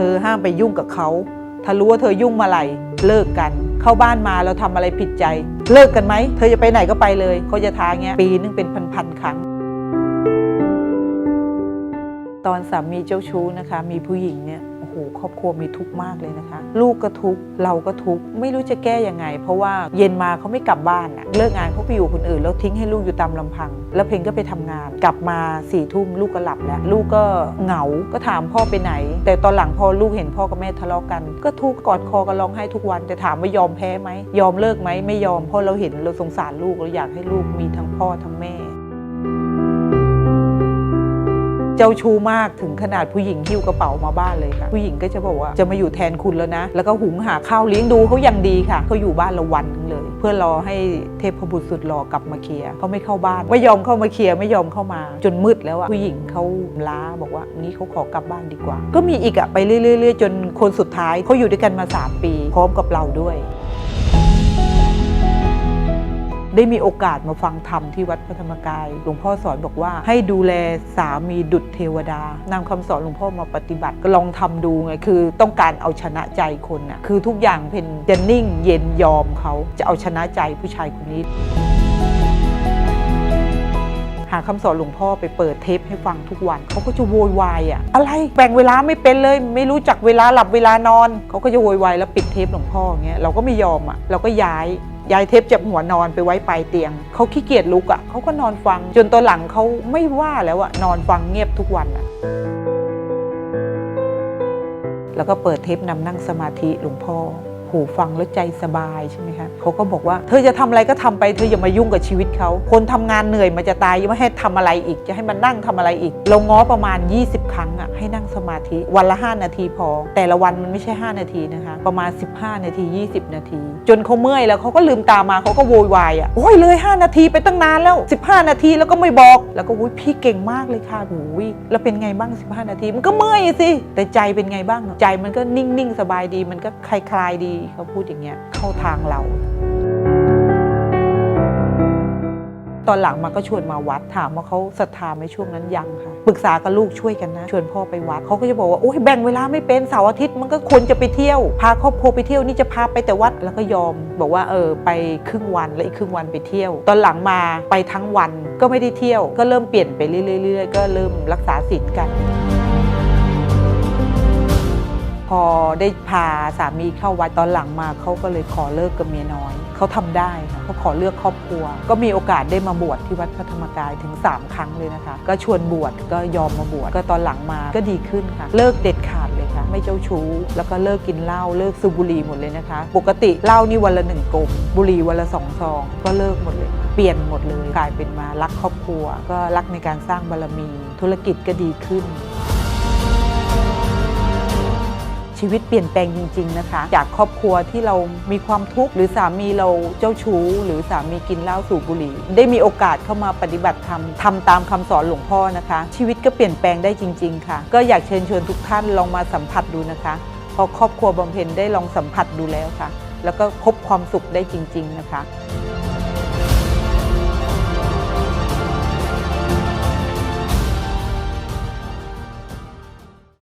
เธอห้ามไปยุ่งกับเขา ถ้ารู้ว่าเธอยุ่งมาไหลเลิกกัน เข้าบ้านมาเราทำอะไรผิดใจ เลิกกันไหม เธอจะไปไหนก็ไปเลยเขาจะท้าเงี้ย ปีนึงเป็นพันๆครั้ง ตอนสามีเจ้าชู้นะคะ มีผู้หญิงเนี่ย หครอบครัวมีทุกข์มากเลยนะคะ ลูกก็ทุกข์เราก็ทุกข์ไม่รู้จะแก้ยังไง เพราะว่าเย็นมาเขาไม่กลับบ้านอะเลิกงานเขาไปอยู่คนอื่น แล้วทิ้งให้ลูกอยู่ตามลำพัง แล้วเพลงก็ไปทำงาน กลับมาสี่ทุ่มลูกก็หลับแล้ว ลูกก็เหงาก็ถามพ่อไปไหน แต่ตอนหลังพอลูกเห็นพ่อกับแม่ทะเลาะกัน ก็ทุกข์กอดคอกันร้องไห้ทุกวันแต่ถามว่ายอมแพ้ไหมยอมเลิกไหมไม่ยอมเพราะเราเห็นเราสงสารลูกเราอยากให้ลูกมีทั้งพ่อทั้งแม่ เจ้าชู้มากถึงขนาดผู้หญิงหิ้วกระเป๋ามาบ้านเลยค่ะ ผู้หญิงก็จะบอกว่าจะมาอยู่แทนคุณแล้วนะ แล้วก็หุงหาข้าวเลี้ยงดูเขาอย่างดีค่ะเขาอยู่บ้านละวันนึงเลย เพื่อรอให้เทพบุตรสุดหล่อกลับมาเคลียร์เขาไม่เข้าบ้าน ไม่ยอมเข้ามาเคลียร์ไม่ยอมเข้ามา จนมืดแล้วอะผู้หญิงเขาล้าบอกว่างี้เขาขอกลับบ้านดีกว่า ก็มีอีกอะไปเรื่อยๆจนคนสุดท้ายเขาอยู่ด้วยกันมา 3 ปี พร้อมกับเราด้วย ได้มีโอกาสมาฟังธรรมที่วัดพระธรรมกาย หลวงพ่อสอนบอกว่า ให้ดูแลสามีดุจเทวดานำคำสอนหลวงพ่อมาปฏิบัติก็ลองทำดูไงคือต้องการเอาชนะใจคนน่ะคือทุกอย่างเป็นจะนิ่งเย็นยอมเขาจะเอาชนะใจผู้ชายคนนี้หาคำสอนหลวงพ่อไปเปิดเทปให้ฟังทุกวันเขาก็จะโวยวายอะอะไรแบ่งเวลาไม่เป็นเลย ไม่รู้จักเวลาหลับเวลานอนเขาก็จะโวยวายแล้วปิดเทปหลวงพ่ออย่างเงี้ยเราก็ไม่ยอมอะเราก็ย้าย ยายเทปจากหัวนอนไปไว้ปลายเตียง เขาขี้เกียจลุกอะเขาก็นอนฟัง จนตอนหลังเขาไม่ว่าแล้วอะนอนฟังเงียบทุกวันอะแล้วก็เปิดเทปนำนั่งสมาธิหลวงพ่อ หูฟังแล้วใจสบายใช่ไหมคะเขาก็บอกว่าเธอจะทำอะไรก็ทำไปเธออย่ามายุ่งกับชีวิตเขาคนทำงานเหนื่อยมันจะตายยังไม่ให้ทำอะไรอีก จะให้มันนั่งทำอะไรอีก เราง้อประมาณ 20 ครั้งอะให้นั่งสมาธิวันละ 5 นาทีพอ แต่ละวันมันไม่ใช่ 5 นาทีนะคะ ประมาณ 15 นาที 20 นาที จนเขาเมื่อยแล้วเขาก็ลืมตามาเขาก็โวยวายอะโอ้ยเลย 5 นาทีไปตั้งนานแล้ว 15 นาทีแล้วก็ไม่บอกแล้วก็อุ้ยพี่เก่งมากเลยค่ะหูยแล้วเป็นไงบ้าง 15 นาทีมันก็เมื่อยสิแต่ใจเป็นไงบ้างใจมันก็นิ่งๆสบายดีมันก็คลายๆดีเขาพูดอย่างเงี้ยเข้าทางเรา ตอนหลังมาก็ชวนมาวัดถามว่าเขาศรัทธาไหมช่วงนั้นยังค่ะปรึกษากับลูกช่วยกันนะ ชวนพ่อไปวัดเขาก็จะบอกว่าโอ้ยแบ่งเวลาไม่เป็นเสาร์อาทิตย์มันก็ควรจะไปเที่ยว พาครอบครัวไปเที่ยวนี่จะพาไปแต่วัดแล้วก็ยอม บอกว่าเออไปครึ่งวันแล้วอีกครึ่งวันไปเที่ยว ตอนหลังมาไปทั้งวันก็ไม่ได้เที่ยว ก็เริ่มเปลี่ยนไปเรื่อยๆก็เริ่มรักษาศีลกัน พอได้พาสามีเข้าวัดตอนหลังมาเขาก็เลยขอเลิกกับเมียน้อย เขาทำได้ค่ะเขาขอเลือกครอบครัว ก็มีโอกาสได้มาบวชที่วัดพระธรรมกายถึง 3 ครั้งเลยนะคะ ก็ชวนบวชก็ยอมมาบวชก็ตอนหลังมาก็ดีขึ้นค่ะ เลิกเด็ดขาดเลยค่ะ ไม่เจ้าชู้ แล้วก็เลิกกินเหล้าเลิกสูบบุหรี่หมดเลยนะคะ ปกติเหล้านี่วันละหนึ่งกลมบุหรี่วันละสองซอง ก็เลิกหมดเลย เปลี่ยนหมดเลยกลายเป็นมารักครอบครัว ก็รักในการสร้างบารมี ธุรกิจก็ดีขึ้น ชีวิตเปลี่ยนแปลงจริง ๆ นะคะ จากครอบครัวที่เรามีความทุกข์หรือสามีเราเจ้าชู้ หรือสามีกินเหล้าสูบบุหรี่ ได้มีโอกาสเข้ามาปฏิบัติธรรมทำตามคำสอนหลวงพ่อนะคะ ชีวิตก็เปลี่ยนแปลงได้จริง ๆ ค่ะ ก็อยากเชิญชวนทุกท่านลองมาสัมผัสดูนะคะพราะครอบครัวบำเพ็ญได้ลองสัมผัสดูแล้วค่ะ แล้วก็พบความสุขได้จริง ๆ นะคะ